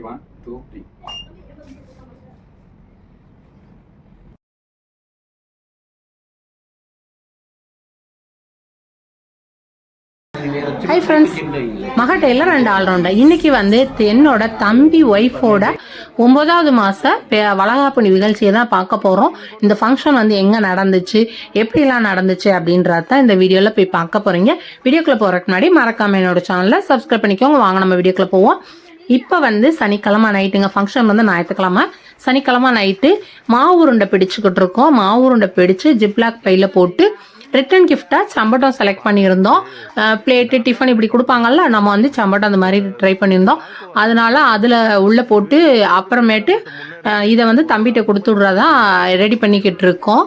Ready, one, two, three. Hi friends மகட்டையில் ரெண்டு all rounder இன்னைக்கு வந்து என்னோட தம்பி ஒய்ஃபோட ஒன்பதாவது மாச வளகாப்பணி வளகாப்பு நிகழ்ச்சியை தான் பார்க்க போறோம். இந்த ஃபங்க்ஷன் வந்து எங்க நடந்துச்சு எப்படிலாம் நடந்துச்சு அப்படின்றத இந்த வீடியோல போய் பார்க்க போறீங்க. வீடியோக்குள்ள போகிறதுக்கு முன்னாடி மறக்காம என்னோட சேனலில் சப்ஸ்கிரைப் பண்ணிக்கோங்க. வாங்க நம்ம வீடியோக்குள்ள போவோம். இப்போ வந்து சனிக்கிழமை நைட்டுங்க. ஃபங்க்ஷன் வந்து ஞாயிற்றுக்கிழமை. சனிக்கிழமை நைட்டு மாவு உருண்டை பிடிச்சுக்கிட்டு இருக்கோம். மாவு உருண்டை பிடிச்சு ஜிப்லாக் பையில் போட்டு ரிட்டன் கிஃப்டாக சம்பட்டம் செலக்ட் பண்ணியிருந்தோம். பிளேட்டு டிஃபன் இப்படி கொடுப்பாங்கல்ல நம்ம வந்து சம்பட்டம் அந்த மாதிரி ட்ரை பண்ணியிருந்தோம். அதனால அதில் உள்ளே போட்டு அப்புறமேட்டு இதை வந்து தம்பிகிட்ட கொடுத்து விட்றதா ரெடி பண்ணிக்கிட்டு இருக்கோம்.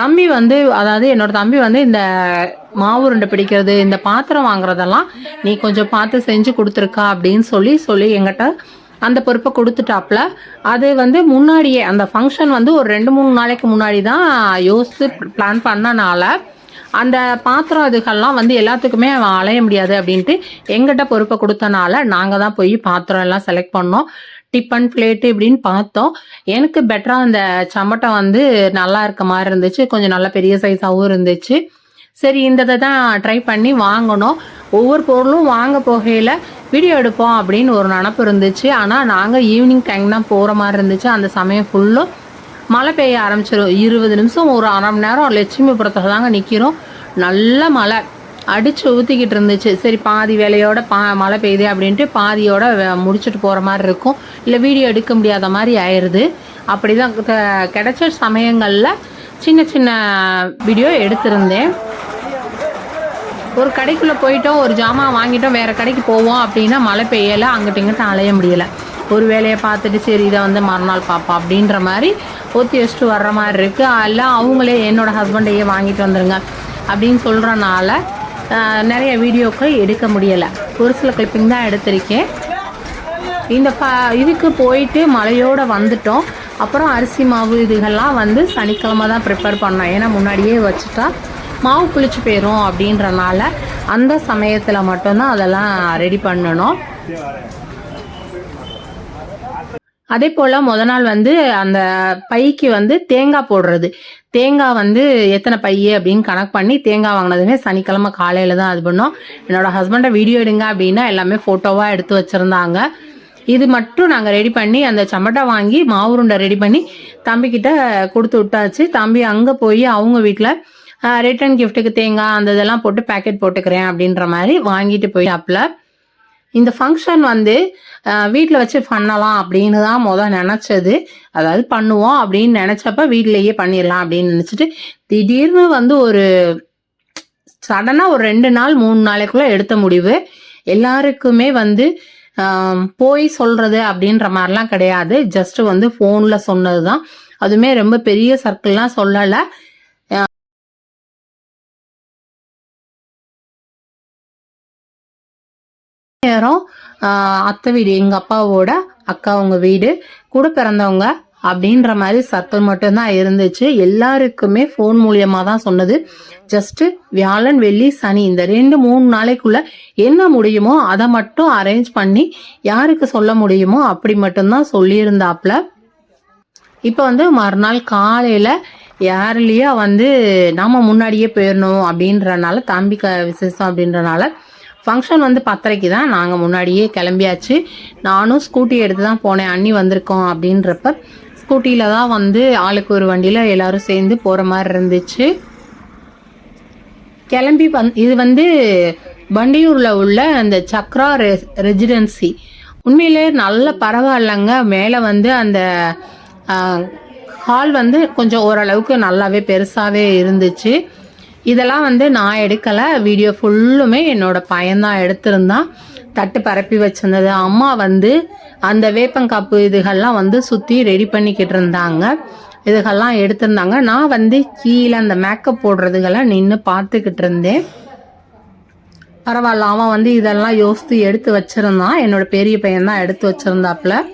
தம்பி வந்து அதாவது என்னோட தம்பி வந்து இந்த மாவு உருண்டை பிடிக்கிறது இந்த பாத்திரம் வாங்குறதெல்லாம் நீ கொஞ்சம் பார்த்து செஞ்சு கொடுத்துருக்கா அப்படின்னு சொல்லி சொல்லி எங்கிட்ட அந்த பொறுப்பை கொடுத்துட்டாப்ல அது வந்து முன்னாடியே அந்த ஃபங்க்ஷன் வந்து ஒரு ரெண்டு மூணு நாளைக்கு முன்னாடி தான் யோசித்து பிளான் பண்ணனால அந்த பாத்திரம் இதுகள்லாம் வந்து எல்லாத்துக்குமே அவன் அலைய முடியாது அப்படின்ட்டு எங்கிட்ட பொறுப்பை கொடுத்தனால நாங்கள் தான் போய் பாத்திரம் எல்லாம் செலக்ட் பண்ணோம். டிஃபன் பிளேட்டு இப்படின்னு பார்த்தோம். எனக்கு பெட்டராக அந்த சமட்டம் வந்து நல்லா இருக்க மாதிரி இருந்துச்சு. கொஞ்சம் நல்ல பெரிய சைஸாகவும் இருந்துச்சு. சரி இந்த இதை தான் ட்ரை பண்ணி வாங்கணும். ஒவ்வொரு பொருளும் வாங்க போகையில் வீடியோ எடுப்போம் அப்படின்னு ஒரு நினப்பு இருந்துச்சு. ஆனால் நாங்கள் ஈவினிங் டைம் தான் போகிற மாதிரி இருந்துச்சு. அந்த சமயம் ஃபுல்லும் மழை பெய்ய ஆரம்பிச்சிடும் இருபது நிமிஷம் ஒரு அரை மணி நேரம் லட்சுமிபுரத்தில் தாங்க நிற்கிறோம் நல்ல மழை. அடித்து ஊற்றிக்கிட்டு இருந்துச்சு. சரி பாதி வேலையோட பா மழை பெய்யுது அப்படின்ட்டு பாதியோட முடிச்சுட்டு போகிற மாதிரி இருக்கும். இல்லை வீடியோ எடுக்க முடியாத மாதிரி ஆயிடுது அப்படி தான் கிடைச்ச சமயங்களில் சின்ன சின்ன வீடியோ எடுத்திருந்தேன். ஒரு கடைக்குள்ளே போயிட்டோம் ஒரு ஜாமான் வாங்கிட்டோம் வேறு கடைக்கு போவோம் அப்படின்னா மழை பெய்யலை அங்கிட்ட இங்கிட்ட அலைய முடியலை. ஒரு வேலையை பார்த்துட்டு சரி இதை வந்து மறுநாள் பார்ப்போம் அப்படின்ற மாதிரி ஒத்தி வச்சுட்டு வர்ற மாதிரி இருக்குது எல்லாம் அவங்களே என்னோட ஹஸ்பண்டையே வாங்கிட்டு வந்துடுங்க அப்படின்னு சொல்கிறனால நிறைய வீடியோக்கள் எடுக்க முடியலை. ஒரு சில கிளிப்பிங் தான் எடுத்திருக்கேன். இந்த ப இதுக்கு போயிட்டு மழையோடு வந்துட்டோம். அப்புறம் அரிசி மாவு இதுகள்லாம் வந்து சனிக்கிழமை தான் ப்ரிப்பேர் பண்ணோம். ஏன்னா முன்னாடியே வச்சுட்டா மாவு புளிச்சு போயிடும் அப்படின்றனால அந்த சமயத்தில் மட்டும்தான் அதெல்லாம் ரெடி பண்ணணும். அதே போல் முத நாள் வந்து அந்த பைக்கு வந்து தேங்காய் போடுறது. தேங்காய் வந்து எத்தனை பை அப்படின்னு கணக்கு பண்ணி தேங்காய் வாங்கினதுமே சனிக்கிழமை காலையில் தான் அது பண்ணோம். என்னோடய ஹஸ்பண்டை வீடியோ எடுங்க அப்படின்னா எல்லாமே ஃபோட்டோவாக எடுத்து வச்சுருந்தாங்க. இது மட்டும் நாங்கள் ரெடி பண்ணி அந்த சமட்டை வாங்கி மாவுருண்டை ரெடி பண்ணி தம்பிக்கிட்ட கொடுத்து விட்டாச்சு. தம்பி அங்கே போய் அவங்க வீட்டில் ரிட்டர்ன் கிஃப்ட்டுக்கு தேங்காய் அந்த இதெல்லாம் போட்டு பேக்கெட் போட்டுக்கிறேன் அப்படின்ற மாதிரி வாங்கிட்டு போய் அப்பில் இந்த ஃபங்க்ஷன் வந்து வீட்டில் வச்சு பண்ணலாம் அப்படின்னு தான் முதல் நினச்சது. அதாவது பண்ணுவோம் அப்படின்னு நினச்சப்ப வீட்டிலேயே பண்ணிடலாம் அப்படின்னு நினச்சிட்டு திடீர்னு வந்து ஒரு சடனாக ஒரு ரெண்டு நாள் மூணு நாளைக்குள்ளே எடுத்த முடிவு. எல்லாருக்குமே வந்து போய் சொல்கிறது அப்படின்ற மாதிரிலாம் கிடையாது. ஜஸ்ட்டு வந்து ஃபோனில் சொன்னது தான் அதுவுமே ரொம்ப பெரிய சர்க்கிள்லாம் சொல்லலை. நேரம் அத்தை வீடு எங்கள் அப்பாவோட அக்கா அவங்க வீடு கூட பிறந்தவங்க அப்படின்ற மாதிரி சர்க்கிள் மட்டும்தான் இருந்துச்சு. எல்லாருக்குமே ஃபோன் மூலியமாக தான் சொன்னது. ஜஸ்ட்டு வியாழன் வெள்ளி சனி இந்த ரெண்டு மூணு நாளைக்குள்ள என்ன முடியுமோ அதை மட்டும் அரேஞ்ச் பண்ணி யாருக்கு சொல்ல முடியுமோ அப்படி மட்டும்தான் சொல்லியிருந்தாப்புல இப்போ வந்து மறுநாள் காலையில் ஏர்லியாக வந்து நாம் முன்னாடியே போயிடணும் அப்படின்றனால தம்பி விசேஷம் அப்படின்றனால ஃபங்க்ஷன் வந்து பத்தரைக்கு தான். நாங்கள் முன்னாடியே கிளம்பியாச்சு. நானும் ஸ்கூட்டி எடுத்து தான் போனேன். அண்ணி வந்திருக்கோம் அப்படின்றப்ப ஸ்கூட்டியில் தான் வந்து ஆளுக்கு ஒரு வண்டியில் எல்லாரும் சேர்ந்து போகிற மாதிரி இருந்துச்சு. கிளம்பி வந் இது வந்து வண்டியூரில் உள்ள அந்த சக்ரா ரெ ரெசிடென்சி. உண்மையிலே நல்ல பரவாயில்லைங்க. மேலே வந்து அந்த ஹால் வந்து கொஞ்சம் ஓரளவுக்கு நல்லாவே பெருசாகவே இருந்துச்சு. இதெல்லாம் வந்து நான் எடுக்கலை. வீடியோ ஃபுல்லுமே என்னோடய பையன்தான் எடுத்திருந்தான். தட்டு பரப்பி வச்சிருந்தது. அம்மா வந்து அந்த வேப்பங்காப்பு இதுகள்லாம் வந்து சுற்றி ரெடி பண்ணிக்கிட்டு இருந்தாங்க. இதுகள்லாம் எடுத்திருந்தாங்க. நான் வந்து கீழே அந்த மேக்கப் போடுறதுகெல்லாம் நின்று பார்த்துக்கிட்டு இருந்தேன். பரவாயில்ல. அவன் வந்து இதெல்லாம் யோசித்து எடுத்து வச்சிருந்தான். என்னோட பெரிய பையன் தான் எடுத்து வச்சுருந்தாப்புல.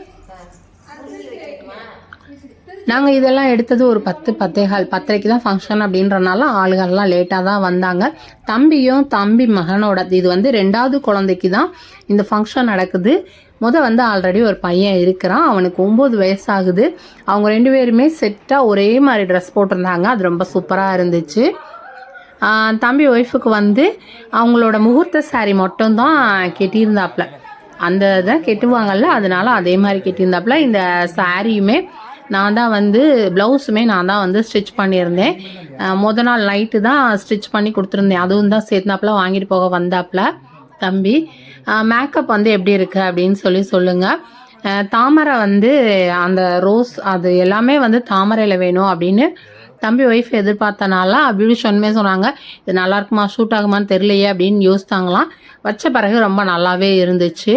நாங்கள் இதெல்லாம் எடுத்தது ஒரு பத்து பத்தேகால் பத்தரைக்கு தான் ஃபங்க்ஷன் அப்படின்றனால ஆளுகள்லாம் லேட்டாக தான் வந்தாங்க. தம்பியும் தம்பி மகனோட இது வந்து ரெண்டாவது குழந்தைக்கு தான் இந்த ஃபங்க்ஷன் நடக்குது. முத வந்து ஆல்ரெடி ஒரு பையன் இருக்கிறான். அவனுக்கு ஒம்பது வயசாகுது. அவங்க ரெண்டு பேருமே செட்டாக ஒரே மாதிரி ட்ரெஸ் போட்டிருந்தாங்க. அது ரொம்ப சூப்பராக இருந்துச்சு. தம்பி ஒய்ஃபுக்கு வந்து அவங்களோட முகூர்த்த சாரி மட்டும்தான் கெட்டியிருந்தாப்புல. அந்த இதை கெட்டுவாங்கல்ல அதனால அதே மாதிரி கெட்டியிருந்தாப்புல. இந்த சாரியுமே நான் தான் வந்து ப்ளவுஸுமே நான் தான் வந்து ஸ்டிச் பண்ணியிருந்தேன். முத நாள் நைட்டு தான் ஸ்டிச் பண்ணி கொடுத்துருந்தேன். அதுவும் தான் சேர்த்தாப்புல வாங்கிட்டு போக வந்தாப்புல. தம்பி மேக்கப் வந்து எப்படி இருக்குது அப்படின்னு சொல்லி சொல்லுங்கள் தாமரை வந்து அந்த ரோஸ் அது எல்லாமே வந்து தாமரையில் வேணும் அப்படின்னு தம்பி ஒய்ஃப் எதிர்பார்த்தனால பியூட்டிஷனுமே சொன்னாங்க. இது நல்லா இருக்குமா? ஷூட் ஆகுமான்னு தெரியலையே அப்படின்னு யோசித்தாங்களாம். வச்ச பிறகு ரொம்ப நல்லாவே இருந்துச்சு.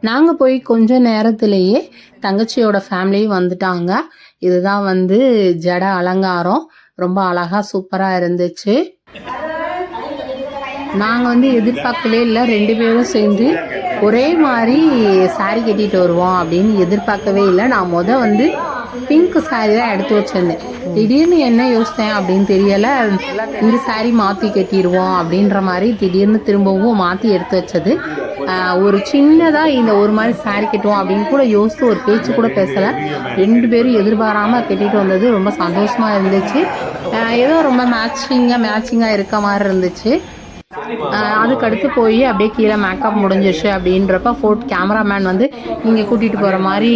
நாங்கள் போய் கொஞ்ச நேரத்திலேயே தங்கச்சியோட ஃபேமிலியும் வந்துட்டாங்க. இதுதான் வந்து ஜட அலங்காரம். ரொம்ப அழகாக சூப்பராக இருந்துச்சு. நாங்கள் வந்து எதிர்பார்க்கவே இல்லை. ரெண்டு பேரும் சேர்ந்து ஒரே மாதிரி saree கட்டிட்டு வருவோம் அப்படின்னு எதிர்பார்க்கவே இல்லை. நான் முத வந்து பிங்க் saree தான் எடுத்து வச்சிருந்தேன். திடீர்னு என்ன யோசித்தேன் அப்படின்னு தெரியலை. இந்த saree மாற்றி கட்டிடுவோம் அப்படின்ற மாதிரி திடீர்னு திரும்பவும் மாற்றி எடுத்து வச்சது. ஒரு சின்னதாக இந்த ஒரு மாதிரி saree கட்டுவோம் அப்படின்னு கூட யோசித்து ஒரு பேச்சு கூட பேசலை. ரெண்டு பேரும் எதிர்பாராமல் கட்டிட்டு வந்தது ரொம்ப சந்தோஷமாக இருந்துச்சு. ஏதோ ரொம்ப மேட்சிங்காக மேட்சிங்காக இருக்க மாதிரி இருந்துச்சு. அதுக்கடுத்து அதுக்கு அடுத்து போய் அப்படியே கீழே மேக்கப் முடிஞ்சிருச்சு அப்படின்றப்ப ஃபோட் கேமராமேன் வந்து நீங்கள் கூட்டிகிட்டு போகிற மாதிரி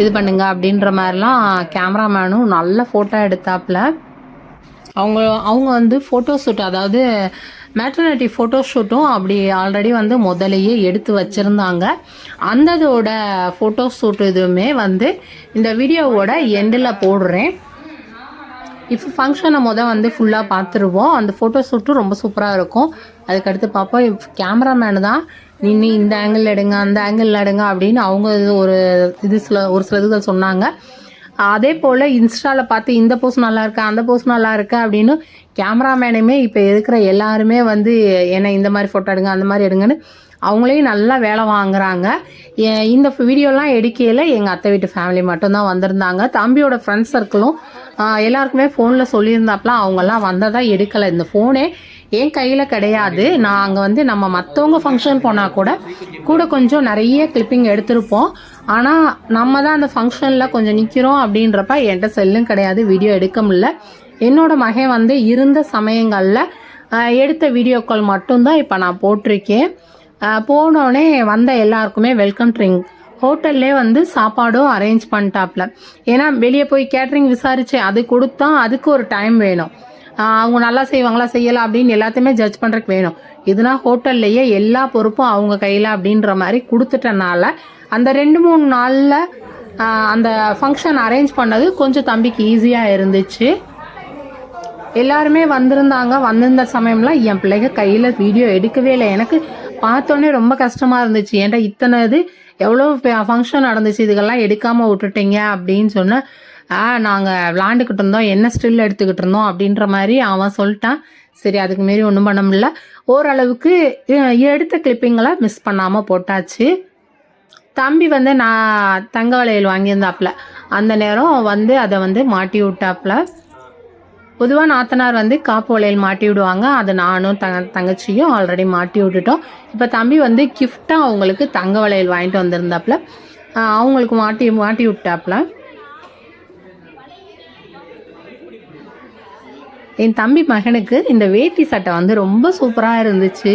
இது பண்ணுங்க அப்படின்ற மாதிரிலாம் கேமராமேனும் நல்ல ஃபோட்டோ எடுத்தாப்புல. அவங்க அவங்க வந்து ஃபோட்டோ ஷூட் அதாவது மேட்டர்னிட்டி ஃபோட்டோ ஷூட்டும் அப்படி ஆல்ரெடி வந்து முதலையே எடுத்து வச்சுருந்தாங்க. அந்ததோட ஃபோட்டோ ஷூட் இதுவுமே வந்து இந்த வீடியோவோட எண்டில் போடுறேன். இப்போ ஃபங்க்ஷனை மொதல் வந்து ஃபுல்லாக பார்த்துருவோம். அந்த ஃபோட்டோ ஷூட்டும் ரொம்ப சூப்பராக இருக்கும். அதுக்கடுத்து பார்ப்போம். கேமராமேனு தான் நின்று இந்த ஆங்கிள் எடுங்க அந்த ஆங்கிள் எடுங்க அப்படின்னு அவங்க இது ஒரு இது சில ஒரு சில இதுகள் சொன்னாங்க. அதே போல் இன்ஸ்டாவில் பார்த்து இந்த போஸ் நல்லா இருக்கா அந்த போஸ் நல்லா இருக்கா அப்படின்னு கேமராமேனுமே இப்போ இருக்கிற எல்லாருமே வந்து என்ன இந்த மாதிரி ஃபோட்டோ எடுங்க அந்த மாதிரி எடுங்கன்னு அவங்களையும் நல்லா வேலை வாங்குறாங்க. இந்த வீடியோலாம் எடுக்கையில் எங்கள் அத்தை வீட்டு ஃபேமிலி மட்டும்தான் வந்திருந்தாங்க. தம்பியோட ஃப்ரெண்ட்ஸ் சர்க்கிளும் எல்லாருக்குமே ஃபோனில் சொல்லியிருந்தாப்பெலாம் அவங்கெல்லாம் வந்ததாக எடுக்கலை. இந்த ஃபோனே என் கையில் கிடையாது. நான் அங்கே வந்து நம்ம மற்றவங்க ஃபங்க்ஷன் போனால் கூட கூட கொஞ்சம் நிறைய கிளிப்பிங் எடுத்திருப்போம். ஆனால் நம்ம தான் அந்த ஃபங்க்ஷனில் கொஞ்சம் நிற்கிறோம் அப்படின்றப்ப என்கிட்ட செல்லும் கிடையாது வீடியோ எடுக்க முடியல. என்னோட மகன் வந்து இருந்த சமயங்களில் எடுத்த எடுத்த வீடியோக்கள் மட்டும்தான் இப்போ நான் போட்டிருக்கேன். போனோடனே வந்த எல்லாருக்குமே வெல்கம் ட்ரிங்க் ஹோட்டல்லே வந்து சாப்பாடும் அரேஞ்ச் பண்ணிட்டாப்ல. ஏன்னா வெளியே போய் கேட்ரிங் விசாரிச்சு அது கொடுத்தா அதுக்கு ஒரு டைம் வேணும். அவங்க நல்லா செய்வாங்களா செய்யலாம் அப்படின்னு எல்லாத்தையுமே ஜட்ஜ் பண்ணுறதுக்கு வேணும். இதுனா ஹோட்டல்லையே எல்லா பொறுப்பும் அவங்க கையில் அப்படின்ற மாதிரி கொடுத்துட்டனால அந்த ரெண்டு மூணு நாளில் அந்த ஃபங்க்ஷன் அரேஞ்ச் பண்ணது கொஞ்சம் தம்பிக்கு ஈஸியாக இருந்துச்சு. எல்லாருமே வந்திருந்தாங்க வந்திருந்த சமயம்லாம் என் பிள்ளைங்க கையில் வீடியோ எடுக்கவே இல்லை. எனக்கு பார்த்தோன்னே ரொம்ப கஷ்டமாக இருந்துச்சு. ஏன்டா இத்தனை இது எவ்வளோ ஃபங்க்ஷன் நடந்துச்சு இதுக்கெல்லாம் எடுக்காமல் விட்டுட்டீங்க அப்படின்னு சொன்ன ஆ நாங்கள் விளாண்டுக்கிட்டு இருந்தோம். என்ன ஸ்டில் எடுத்துக்கிட்டு இருந்தோம்? அப்படின்ற மாதிரி அவன் சொல்லிட்டான். சரி அதுக்கு மாரி ஒன்றும் பண்ண முடியல. ஓரளவுக்கு எடுத்த கிளிப்பிங்களை மிஸ் பண்ணாமல் போட்டாச்சு. தம்பி வந்து நான் தங்க வளையல் வாங்கியிருந்தாப்புல. அந்த நேரம் வந்து அதை வந்து மாட்டி விட்டாப்புல. பொதுவாக நாத்தனார் வந்து காப்பு வளையல் மாட்டி விடுவாங்க. அது நானும் தங்க தங்கச்சியும் ஆல்ரெடி மாட்டி விட்டுட்டோம். இப்போ தம்பி வந்து கிஃப்டாக அவங்களுக்கு தங்க வளையல் வாங்கிட்டு வந்திருந்தாப்புல. அவங்களுக்கு மாட்டி மாட்டி விட்டாப்புல. என் தம்பி மகனுக்கு இந்த வேட்டி சட்டை வந்து ரொம்ப சூப்பராக இருந்துச்சு.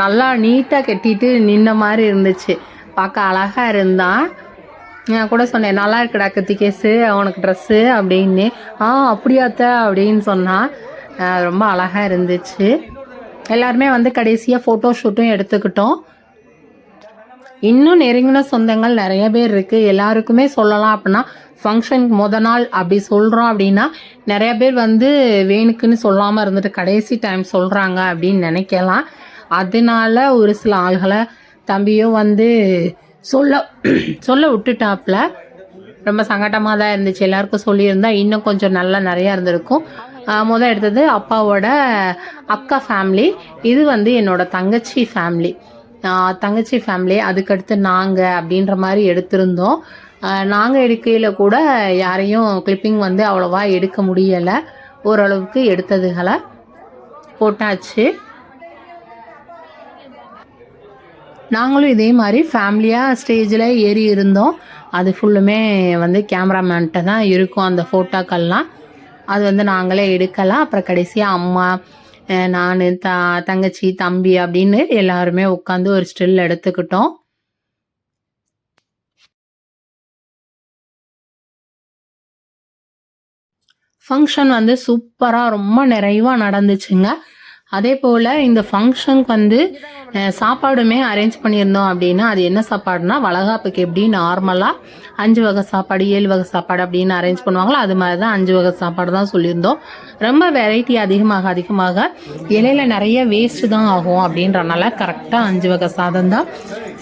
நல்லா நீட்டாக கட்டிட்டு நின்ன மாதிரி இருந்துச்சு. பார்க்க அழகாக இருந்தான். நான் கூட சொன்னேன் நல்லா இருக்குடா கத்திகேஸு அவனுக்கு ட்ரெஸ்ஸு அப்படின்னு. ஆ அப்படியாத்த அப்படின்னு சொன்னான் ரொம்ப அழகாக இருந்துச்சு. எல்லாருமே வந்து கடைசியாக ஃபோட்டோ ஷூட்டும் எடுத்துக்கிட்டோம். இன்னும் நெருங்கின சொந்தங்கள் நிறைய பேர் இருக்குது எல்லாருக்குமே சொல்லலாம் அப்படின்னா ஃபங்க்ஷனுக்கு முத நாள் அப்படி சொல்கிறோம் அப்படின்னா நிறைய பேர் வந்து வேணுக்குன்னு சொல்லாமல் இருந்துட்டு கடைசி டைம் சொல்கிறாங்க அப்படின்னு நினைக்கலாம். அதனால ஒரு சில ஆள்களை தம்பியும் வந்து சொல்ல சொல்ல விட்டுட்டாப்புல ரொம்ப சங்கடமாக தான் இருந்துச்சு. எல்லாருக்கும் சொல்லியிருந்தா இன்னும் கொஞ்சம் நல்லா நிறையா இருந்திருக்கும். முதல் எடுத்தது அப்பாவோட அக்கா ஃபேமிலி இது வந்து என்னோட தங்கச்சி ஃபேமிலி தங்கச்சி ஃபேமிலி அதுக்கடுத்து நாங்கள் அப்படின்ற மாதிரி எடுத்திருந்தோம். நாங்கள் எடுக்கையில் கூட யாரையும் கிளிப்பிங் வந்து அவ்வளோவா எடுக்க முடியலை. ஓரளவுக்கு எடுத்ததுகளை போட்டாச்சு. நாங்களும் இதே மாதிரி ஃபேமிலியாக ஸ்டேஜில் ஏறி இருந்தோம். அது ஃபுல்லுமே வந்து கேமராமேன்ட்ட தான் இருக்கும் அந்த ஃபோட்டோக்கள்லாம் அது வந்து நாங்களே எடுக்கலாம். அப்புறம் கடைசியாக அம்மா நான் த தங்கச்சி தம்பி அப்படின்னு எல்லாருமே உட்காந்து ஒரு ஸ்டில் எடுத்துக்கிட்டோம். ஃபங்க்ஷன் வந்து சூப்பராக ரொம்ப நிறைவாக நடந்துச்சுங்க. அதே போல் இந்த ஃபங்க்ஷனுக்கு வந்து சாப்பாடுமே அரேஞ்ச் பண்ணியிருந்தோம் அப்படின்னா அது என்ன சாப்பாடுனா வளகாப்புக்கு எப்படி நார்மலாக அஞ்சு வகை சாப்பாடு ஏழு வகை சாப்பாடு அப்படின்னு அரேஞ்ச் பண்ணுவாங்களோ அது மாதிரி தான் அஞ்சு வகை சாப்பாடு தான் சொல்லியிருந்தோம். ரொம்ப வெரைட்டி அதிகமாக அதிகமாக இலையில நிறைய வேஸ்ட்டு தான் ஆகும் அப்படின்றனால கரெக்டாக அஞ்சு வகை சாதம் தான்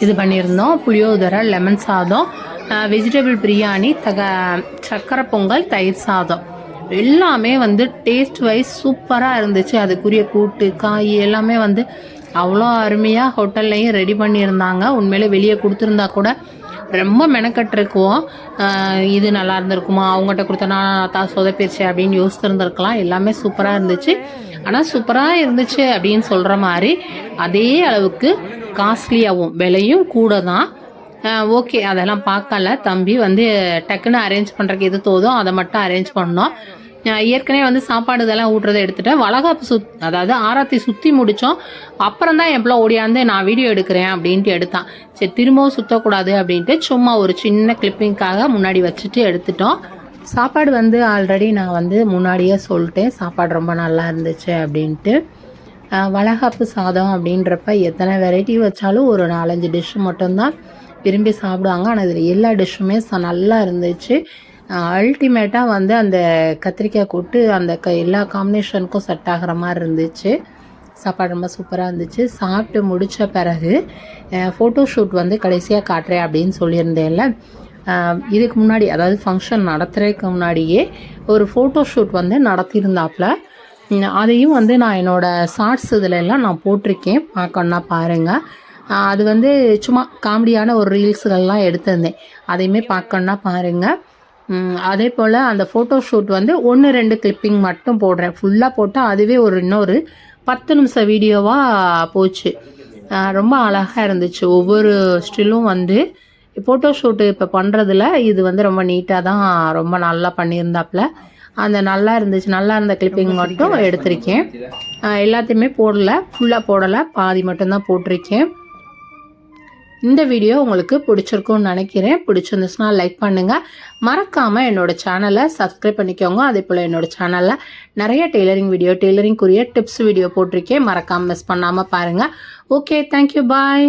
இது பண்ணியிருந்தோம். புளியோதரை லெமன் சாதம் வெஜிடபிள் பிரியாணி தக சக்கரை பொங்கல் தயிர் சாதம். எல்லாமே வந்து டேஸ்ட் வைஸ் சூப்பராக இருந்துச்சு. அதுக்குரிய கூட்டு காய் எல்லாமே வந்து அவ்வளோ அருமையாக ஹோட்டல்லையும் ரெடி பண்ணியிருந்தாங்க. உண்மையிலே வெளியே கொடுத்துருந்தா கூட ரொம்ப மெனக்கட்டிருக்குவோம் இது நல்லா இருந்திருக்குமா? அவங்ககிட்ட கொடுத்தனா தான் சொதப்பிடுச்சு அப்படின்னு யோசித்திருந்திருக்கலாம். எல்லாமே சூப்பராக இருந்துச்சு. ஆனால் சூப்பராக இருந்துச்சு அப்படின்னு சொல்கிற மாதிரி அதே அளவுக்கு காஸ்ட்லியாகவும் விலையும் கூட தான். ஓகே. அதெல்லாம் பார்க்கல. தம்பி வந்து டக்குன்னு அரேஞ்ச் பண்ணுறக்கு எது தோதோ அதை மட்டும் அரேஞ்ச் பண்ணோம். ஏற்கனவே வந்து சாப்பாடு இதெல்லாம் ஊட்டுறதை எடுத்துட்டேன். வளகாப்பு சுத் அதாவது ஆராத்தி சுற்றி முடித்தோம் அப்புறம் தான் எவ்வளோ ஓடியாந்து நான் வீடியோ எடுக்கிறேன் அப்படின்ட்டு எடுத்தான். சரி திரும்பவும் சுற்றக்கூடாது அப்படின்ட்டு சும்மா ஒரு சின்ன கிளிப்பிங்க்காக முன்னாடி வச்சுட்டு எடுத்துட்டோம். சாப்பாடு வந்து ஆல்ரெடி நான் வந்து முன்னாடியே சொல்லிட்டேன். சாப்பாடு ரொம்ப நல்லா இருந்துச்சு அப்படின்ட்டு. வளகாப்பு சாதம் அப்படின்றப்ப எத்தனை வெரைட்டி வச்சாலும் ஒரு நாலஞ்சு டிஷ் மட்டும்தான். விரும்பி சாப்பிடுவாங்க. ஆனால் இதில் எல்லா டிஷ்ஷுமே நல்லா இருந்துச்சு. அல்டிமேட்டாக வந்து அந்த கத்திரிக்காய் கூட்டு அந்த க எல்லா காம்பினேஷனுக்கும் செட் ஆகிற மாதிரி இருந்துச்சு. சாப்பாடு ரொம்ப சூப்பராக இருந்துச்சு. சாப்பிட்டு முடித்த பிறகு ஃபோட்டோ ஷூட் வந்து கடைசியாக காட்டுறேன் அப்படின்னு சொல்லியிருந்தேன்ல. இதுக்கு முன்னாடி அதாவது ஃபங்க்ஷன் நடத்துறதுக்கு முன்னாடியே ஒரு ஃபோட்டோ ஷூட் வந்து நடத்தியிருந்தாப்புல அதையும் வந்து நான் என்னோடய ஷார்ட்ஸ் இதில் எல்லாம் நான் போட்டிருக்கேன். பார்க்கணுன்னா பாருங்கள் அது வந்து சும்மா காமெடியான ஒரு ரீல்ஸுகள்லாம் எடுத்திருந்தேன். அதையுமே பார்க்கணுன்னா பாருங்கள் அதே போல் அந்த ஃபோட்டோ ஷூட் வந்து ஒன்று ரெண்டு கிளிப்பிங் மட்டும் போடுறேன். ஃபுல்லாக போட்டால் அதுவே ஒரு இன்னொரு பத்து நிமிஷம் வீடியோவாக போச்சு. ரொம்ப அழகாக இருந்துச்சு. ஒவ்வொரு ஸ்டில்லும் வந்து ஃபோட்டோ ஷூட்டு இப்போ பண்ணுறதுல இது வந்து ரொம்ப நீட்டாக தான் ரொம்ப நல்லா பண்ணியிருந்தாப்புல. அந்த நல்லா இருந்துச்சு. நல்லா இருந்த கிளிப்பிங் மட்டும் எடுத்திருக்கேன். எல்லாத்தையுமே போடல. ஃபுல்லாக போடலை. பாதி மட்டும்தான் போட்டிருக்கேன். இந்த வீடியோ உங்களுக்கு பிடிச்சிருக்கும்னு நினைக்கிறேன். பிடிச்சிருந்துச்சுன்னா லைக் பண்ணுங்கள் மறக்காமல் என்னோட சேனலை சப்ஸ்கிரைப் பண்ணிக்கோங்க. அதே போல் என்னோடய சேனலில் நிறைய டெய்லரிங் வீடியோ டெய்லரிங்குரிய டிப்ஸ் வீடியோ போட்டிருக்கேன். மறக்காமல் மிஸ் பண்ணாமல் பாருங்கள் ஓகே தேங்க்யூ பாய்